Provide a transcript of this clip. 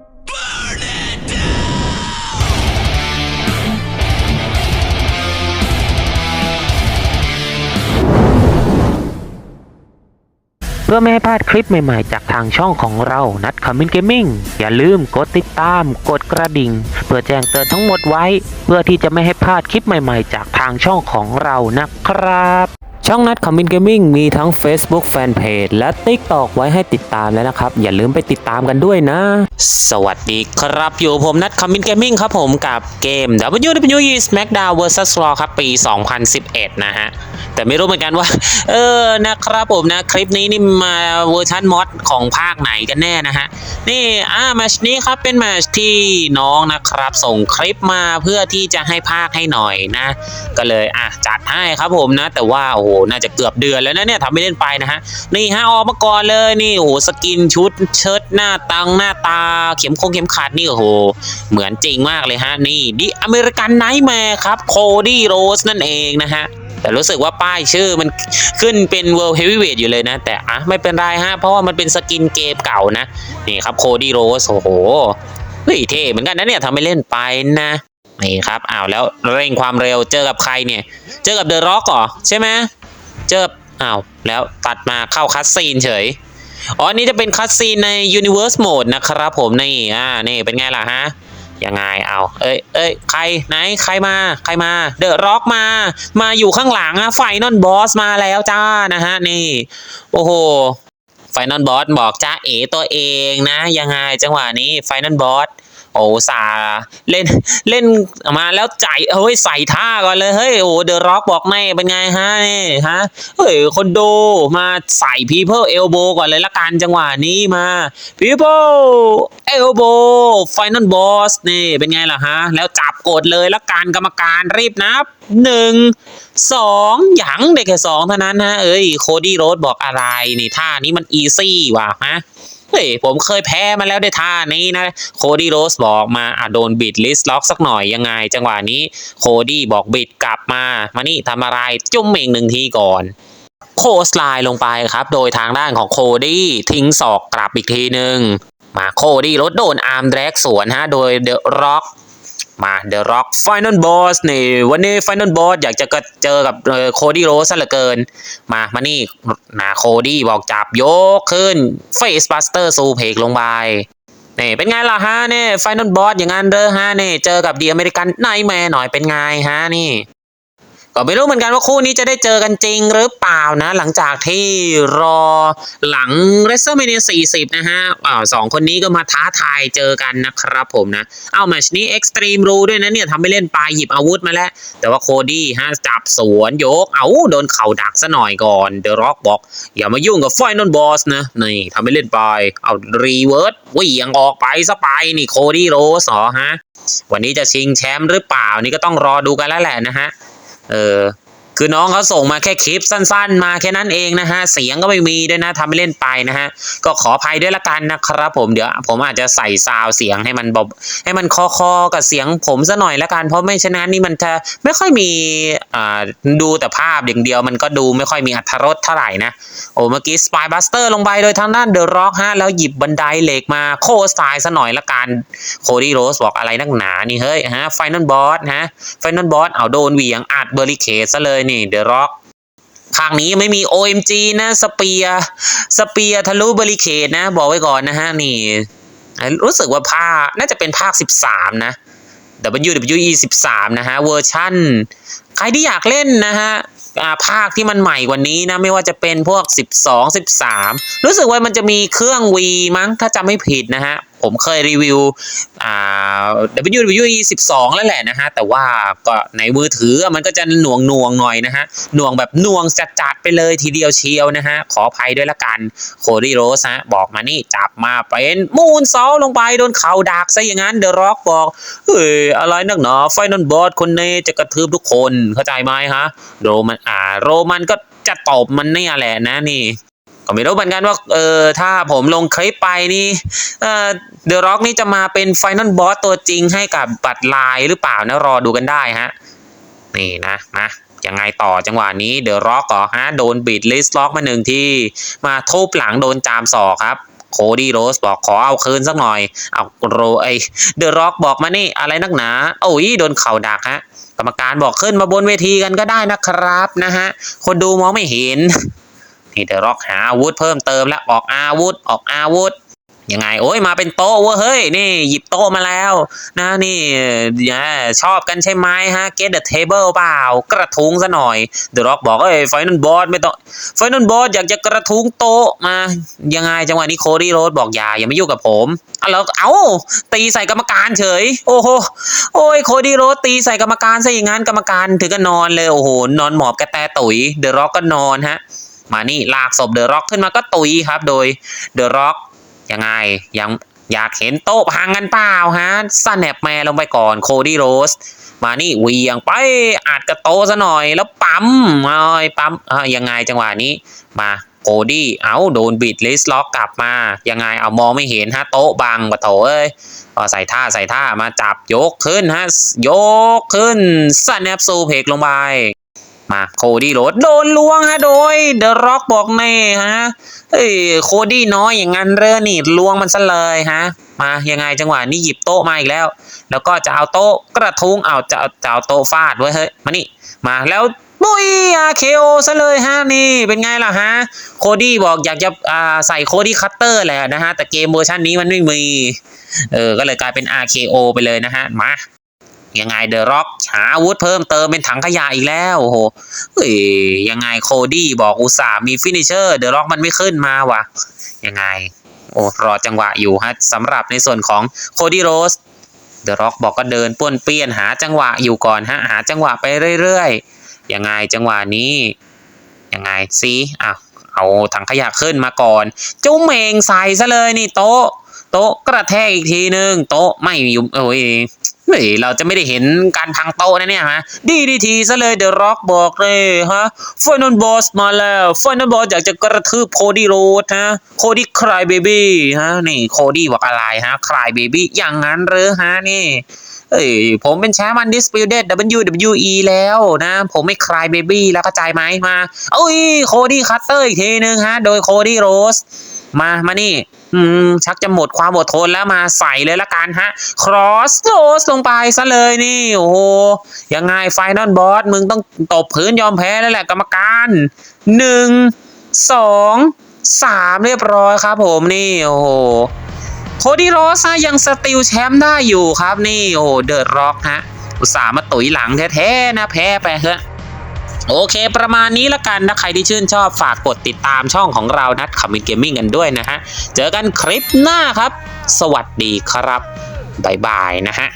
เพื่อไม่ให้พลาดคลิปใหม่ๆ จากทางช่องของเรา นัดคอมมินเกมมิ่ง อย่าลืมกดติดตาม กดกระดิ่ง เพื่อแจ้งเตือนทั้งหมดไว้ เพื่อที่จะไม่ให้พลาดคลิปใหม่ๆ จากทางช่องของเรานะครับ ช่องนัดคอมมินเกมมิ่งมีทั้ง Facebook Fanpage และ TikTok ไว้ให้ติดตามแล้วนะครับ อย่าลืมไปติดตามกันด้วยนะ สวัสดีครับอยู่ผมนัดคอมมินเกมมิ่งครับผมกับเกม WWE SmackDown vs Raw ครับปี 2011 นะฮะ แต่ไม่รู้เหมือนกันว่า เออนะครับผมนะ คลิปนี้นี่มาเวอร์ชันมอดของภาคไหนกันแน่นะฮะ นี่อ่าแมชนี้ครับเป็นแมชที่น้องนะครับ ส่งคลิปมาเพื่อที่จะให้ภาคให้หน่อยนะ ก็เลยอะจัดให้ครับผมนะ แต่ว่าโอ้โหน่าจะเกือบเดือนแล้วนะเนี่ยทำไม่เล่นไปนะฮะ นี่ฮะออกมาก่อนเลยนี่โอ้โหสกินชุดเชิ้ตหน้าตังหน้าตา เข็มคงเข็มขัดนี่โอ้โห เหมือนจริงมากเลยฮะ นี่ดิอเมริกันไนท์แมร์ครับโคดี้โรสนั่นเองนะฮะแต่รู้สึกว่าป้ายชื่อมันขึ้นเป็น World Heavyweight อยู่เลยนะ แต่อะไม่เป็นไรฮะ เพราะว่ามันเป็นสกินเกมเก่านะ นี่ครับโคดี้โรสโอ้โหเฮ้ยเท่เหมือนกันนะเนี่ยทำไม่เล่นไปนะนี่ครับอ้าวแล้วเร่งความเร็วเจอกับใครเนี่ย เจอกับเดอะร็อกเหรอใช่ไหม เจออ้าวแล้วตัดมาเข้าคัสซีนเฉย อ๋อนี่จะเป็นคัสซีนใน Universe Mode นะครับผมนี่อ่านี่เป็นไงล่ะฮะยังไงเอา เอ้ยเอ้ยใครไหนใครมาใครมาเดอะร็อกมา มาอยู่ข้างหลังอะไฟนอลบอสมาแล้วจ้านะฮะนี่ โอ้โหไฟนอลบอสบอกจ้าเอตัวเองนะ ยังไงจังหวะนี้ไฟนอลบอส โอ้สาเล่นเล่นมาแล้วใจเฮ้ยใส่ท่าก่อนเลยเฮ้ยโอ้เดอะร็อกบอกไม่เป็นไงฮะนี่ฮะเฮ้ยคนดูมาใส่ people elbow ก่อนเลยละกันจังหวะนี้มา people elbow final boss นี่เป็นไงล่ะฮะ แล้วจับกดเลยละกันกรรมการรีบนับหนึ่งสองหยังเด็กแค่สองเท่านั้นนะเอ้ยโคดี้โรสบอกอะไรนี่ท่านี้มันอีซี่ว่ะฮะ เฮ้ยผมเคยแพ้มาแล้วในท่านี้นะ โคดี้โรสบอกมาอะโดนบิดลิสล็อกสักหน่อยยังไง จังหวะนี้โคดี้บอกบิดกลับมา มานี่ทำอะไรจุ้มเองหนึ่งทีก่อนโคสไลน์ลงไปครับ โดยทางด้านของโคดี้ทิ้งศอกกลับอีกทีหนึ่งมาโคดี้รถโดนอาร์มแดรกสวนฮะ โดยเดอะร็อก มา The Rock Final Boss นี่วันนี้ Final Boss อยากจะเจอกับโคดี้โรสซะเหลือเกิน มามานี่นาโคดี้บอกจับยกขึ้น Face Buster ซูเพกลงไปนี่เป็นไงล่ะฮะเนี่ยไฟนอลบอสอย่างนั้นเด้อฮะนี่เจอกับดีอเมริกันไนแมร์หน่อยเป็นไงฮะนี่ ก็ไม่รู้เหมือนกันว่าคู่นี้จะได้เจอกันจริงหรือเปล่านะ หลังจากที่รอหลัง w r e s t l m a n i a40 นะฮะอ้าสองคนนี้ก็มาท้าทายเจอกันนะครับผมนะ เอาแมชนี้ Extreme Rule ด้วยนะเนี่ยทำไม่เล่นปลายหยิบอาวุธมาแล้ว แต่ว่าโคดี้ฮะจับสวนยก เอาโดนเข่าดักซะหน่อยก่อนเดอะร็อกบอกอย่ามายุ่งกับ Final Boss นะนี่ทำไม่เล่นไปเอารีเวิร์สวิ่งออกไปซะไปนี่โคดี้โรสอฮะวันนี้จะชิงแชมป์หรือเปล่านี่ก็ต้องรอดูกันแล้วแหละนะฮะ เออ คือน้องเขาส่งมาแค่คลิปสั้น ๆ มาแค่นั้นเองนะฮะเสียงก็ไม่มีด้วยนะทำไม่เล่นไปนะฮะก็ขออภัยด้วยละกันนะครับผมเดี๋ยวผมอาจจะใส่ซาวเสียงให้มันบบให้มันคอๆกับเสียงผมซะหน่อยละกันเพราะไม่ฉะนั้นนี่มันจะไม่ค่อยมีอ่าดูแต่ภาพอย่างเดียว มันก็ดูไม่ค่อยมีอรรถรสเท่าไหร่นะโอ้เมื่อกี้สปายบัสเตอร์ลงไปโดยทางด้านเดอะร็อกฮะแล้วหยิบบันไดเหล็กมาโคสไตล์ซะหน่อยละกันโคดี้โรสบอกอะไรนักหนานี่เฮ้ยฮะไฟนอลบอสฮะไฟนอลบอสเอาโดนเหวี่ยงอัดเบอริเคสซะเลยนี่เดอะร็อกข้างนี้ไม่มี OMG นะสเปียสเปียทะลุบริเคดนะ บอกไว้ก่อนนะฮะ นี่ รู้สึกว่าภาคน่าจะเป็นภาค 13 นะ WWE 13 นะฮะ เวอร์ชั่น ใครที่อยากเล่นนะฮะภาคที่มันใหม่กว่านี้นะ ไม่ว่าจะเป็นพวก 12 13 รู้สึกว่ามันจะมีเครื่อง V มั้งถ้าจำไม่ผิดนะฮะ ผมเคยรีวิวอ่า WWE 12 แล้วแหละนะฮะ แต่ว่าก็ในมือถือมันก็จะหน่วงหน่วงหน่อยนะฮะ หน่วงแบบหน่วงจัดๆไปเลยทีเดียวเชียวนะฮะ ขออภัยด้วยละกัน โคดี้โรสฮะ บอกมานี่จับมาเป็นมูนซาลงไปโดนเข่าดักซะอย่างนั้นเดอะร็อกบอก เฮ้ย อะไรนักหนาไฟนอลบอสคนนี้จะกระทืบทุกคนเข้าใจไหมฮะ โรมันอ่าโรมันก็จะตบมันเนี่ยแหละนะนี่ ก็ไม่รู้เหมือนกันว่าเออถ้าผมลงคลิปไปนี่เออเดอะร็อกนี่จะมาเป็นไฟนอลบอสตัวจริงให้กับบัตรลายหรือเปล่านะรอดูกันได้ฮะนี่นะนะยังไงต่อจังหวะนี้เดอะร็อกเหรอฮะโดนบีดลิสล็อกมาหนึ่งที่มาทุบหลังโดนจามศอกครับโคดี้โรสบอกขอเอาคืนสักหน่อย เอาโรไอเดอะร็อกบอกมานี่อะไรนักหนา โอ้ยโดนเข่าดักฮะ กรรมการบอกขึ้นมาบนเวทีกันก็ได้นะครับนะฮะ คนดูมองไม่เห็น นี่เดอะร็อกหาอาวุธเพิ่มเติมแล้วออกอาวุธออกอาวุธยังไงโอ้ยมาเป็นโต๊ะเว้ยเฮ้ยนี่หยิบโต๊ะมาแล้ว นะนี่เอ่อชอบกันใช่ไหมฮะ get the table เปล่ากระทุ้งซะหน่อยเดอะร็อกบอกเอ้ยไฟนอลบอสไม่ต้องไฟนอลบอสอยากจะกระทุ้งโต๊ะมา ยังไงจังหวะนี้โคดี้โรสบอกอย่าอย่ามายุ่งกับผมอะแล้วเอ้าตีใส่กรรมการเฉย โอ้โหโอ้ยโคดี้โรสตีใส่กรรมการซะอย่างนั้นกรรมการถึงก็นอนเลยโอ้โหนอนหมอบกระแตตุ๋ยเดอะร็อกก็นอนฮะ มานี่ลากศพเดอะร็อกขึ้นมาก็ตุยครับ โดยเดอะร็อกยังไงยังอยากเห็นโต๊ะพังกันเปล่าฮะสแนปแมนลงไปก่อนโคดี้โรส มานี่เวียงไปอัดกระโตซะหน่อยแล้วปั๊มเอ้ยปั๊มอ้ยยังไงจังหวะนี้มาโคดี้เอาโดนบิดลิสล็อกกลับมา ยังไงเอามองไม่เห็นฮะโต๊ะบังปะโถเอ้ยก็ใส่ท่าใส่ท่ามาจับยกขึ้นฮะยกขึ้นสแนปซูเพกลงไป มาโคดี้โรดโดนล้วงฮะโดยเดอะร็อกบอกแน่ฮะเฮ้ยโคดี้น้อยอย่างนั้นเรือนี่ล้วงมันซะเลยฮะมายังไงจังหวะนี้หยิบโต๊ะมาอีกแล้ว แล้วก็จะเอาโต๊ะกระทุ้งเอาจะเอาจะเอาโต๊ะฟาดไว้เฮ้ยมานี่มาแล้วบุยอาเคโอซะเลยฮะนี่เป็นไงล่ะฮะโคดี้บอกอยากจะอ่าใส่โคดี้คัตเตอร์แหละนะฮะแต่เกมเวอร์ชันนี้มันไม่มีเออก็เลยกลายเป็น RKO ไปเลยนะฮะมา ยังไงเดอะร็อกหาอาวุธเพิ่มเติมเป็นถังขยะอีกแล้วโอ้โหเฮ้ยยังไงโคดี้บอกอุตส่าห์มีฟินิเชอร์เดอะร็อกมันไม่ขึ้นมาวะยังไงโอ้รอจังหวะอยู่ฮะสำหรับในส่วนของโคดี้โรสเดอะร็อกบอกก็เดินป้วนเปี้ยนหาจังหวะอยู่ก่อนฮะหาจังหวะไปเรื่อยๆยังไงจังหวะนี้ยังไงสิอ้าเอาถังขยะขึ้นมาก่อน จุ้มเองใส่ซะเลยนี่โต๊ะ โต๊ะกระแทกอีกทีนึงโต๊ะไม่อยู่โอ้ย เฮ้ยเราจะไม่ได้เห็นการพังโต๊ะนะเนี่ยฮะดีดีทีซะเลยเดอะร็อกบอกเลยฮะฟอนนบอสมาแล้วฟอนนบอสอยากจะกระทืบโคดี้โรดฮะโคดี้คลายเบบี้ฮะนี่โคดี้บอกอะไรฮะคลายเบบี้อย่างนั้นเหรือฮะนี่เอ้ยผมเป็นแชมป์ Undisputed WWE แล้วนะ ผมไม่คลายเบบี้แล้วเข้าใจไหมมาเอ้ยโคดี้คัตเตอร์อีกทีนึงฮะ โดยโคดี้โรสมามานี่ อืม ชักจะหมดความอดทนแล้วมาใส่เลยละกันฮะ ครอสโรสลงไปซะเลยนี่ โอ้โห ยังไงไฟนอลบอส มึงต้องตบพื้นยอมแพ้แล้วแหละกรรมการหนึ่งสองสามเรียบร้อยครับผมนี่ โอ้โหโคดี้โรสยังสติลแชมป์ได้อยู่ครับนี่ โอ้โห เดอะร็อกฮะ อุตส่าห์มาตุ๋ยหลังแท้ๆนะแพ้ไปเถอะ โอเค ประมาณนี้ละกันนะใครที่ชื่นชอบฝากกดติดตามช่องของเรานัดคอมมินเกมมิ่งกันด้วยนะฮะ เจอกันคลิปหน้าครับ สวัสดีครับ บ๊ายบายนะฮะ